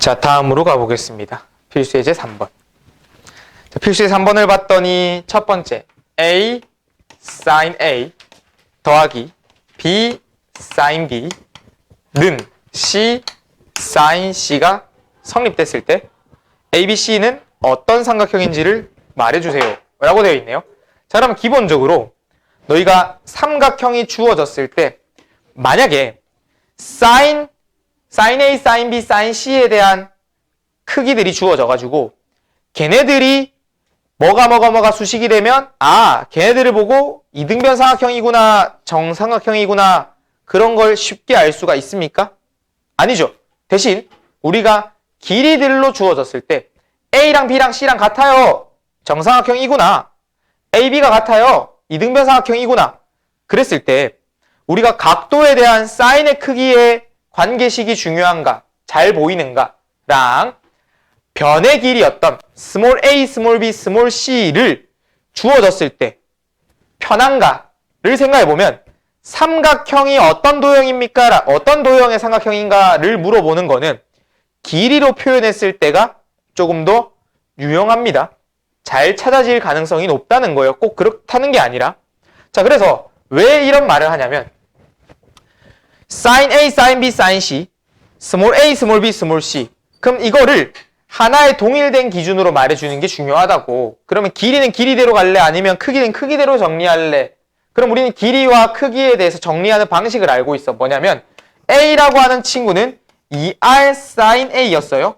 자, 다음으로 가보겠습니다. 필수 예제 3번. 자, 필수 예제 3번을 봤더니 첫 번째 A sin A 더하기 B sin B는 C sin C가 성립됐을 때 ABC는 어떤 삼각형인지를 말해주세요. 라고 되어 있네요. 자, 그럼 기본적으로 너희가 삼각형이 주어졌을 때 만약에 sin, sin A, sin B, sin C에 대한 크기들이 주어져 가지고 걔네들이 뭐가 뭐가 뭐가 수식이 되면 아 걔네들을 보고 이등변 삼각형이구나 정삼각형이구나 그런 걸 쉽게 알 수가 있습니까? 아니죠. 대신 우리가 길이들로 주어졌을 때 A랑 B랑 C랑 같아요. 정삼각형이구나. AB가 같아요. 이등변 삼각형이구나. 그랬을 때 우리가 각도에 대한 사인의 크기의 관계식이 중요한가, 잘 보이는가랑 변의 길이였던 스몰 a, 스몰 b, 스몰 c를 주어졌을 때 편한가를 생각해 보면 삼각형이 어떤 도형입니까? 라- 어떤 도형의 삼각형인가를 물어보는 거는 길이로 표현했을 때가 조금 더 유용합니다. 잘 찾아질 가능성이 높다는 거예요. 꼭 그렇다는 게 아니라. 자, 그래서 왜 이런 말을 하냐면 sin A, sin B, sin C, small a, small b, small c. 그럼 이거를 하나의 동일된 기준으로 말해주는 게 중요하다고. 그러면 길이는 길이대로 갈래? 아니면 크기는 크기대로 정리할래? 그럼 우리는 길이와 크기에 대해서 정리하는 방식을 알고 있어. 뭐냐면 A라고 하는 친구는 2R sin A였어요.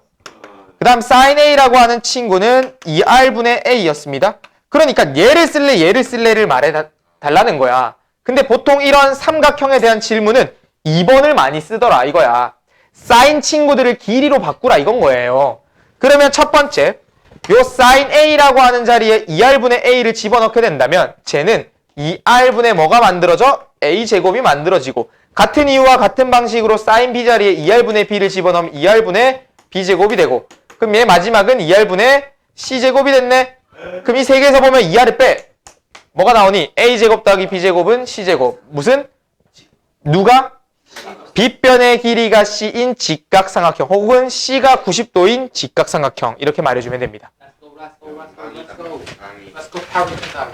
그 다음 sin A라고 하는 친구는 2R분의 A였습니다. 그러니까 얘를 쓸래 얘를 쓸래를 말해 다- 달라는 거야. 근데 보통 이런 삼각형에 대한 질문은 2번을 많이 쓰더라 이거야. sin 친구들을 길이로 바꾸라 이건 거예요. 그러면 첫 번째 요 sin A라고 하는 자리에 2R분의 A를 집어넣게 된다면 쟤는 2R분의 뭐가 만들어져? A제곱이 만들어지고 같은 이유와 같은 방식으로 sin B 자리에 2R분의 B를 집어넣으면 2R분의 B제곱이 되고 그럼 얘 마지막은 2R분의 C제곱이 됐네. 그럼 이 세 개에서 보면 2R을 빼. 뭐가 나오니? A제곱 더하기 B제곱은 C제곱. 무슨? 누가? 빗변의 길이가 C인 직각삼각형 혹은 C가 90도인 직각삼각형 이렇게 말해주면 됩니다. Let's go, let's go, let's go, let's go. Let's go power to that.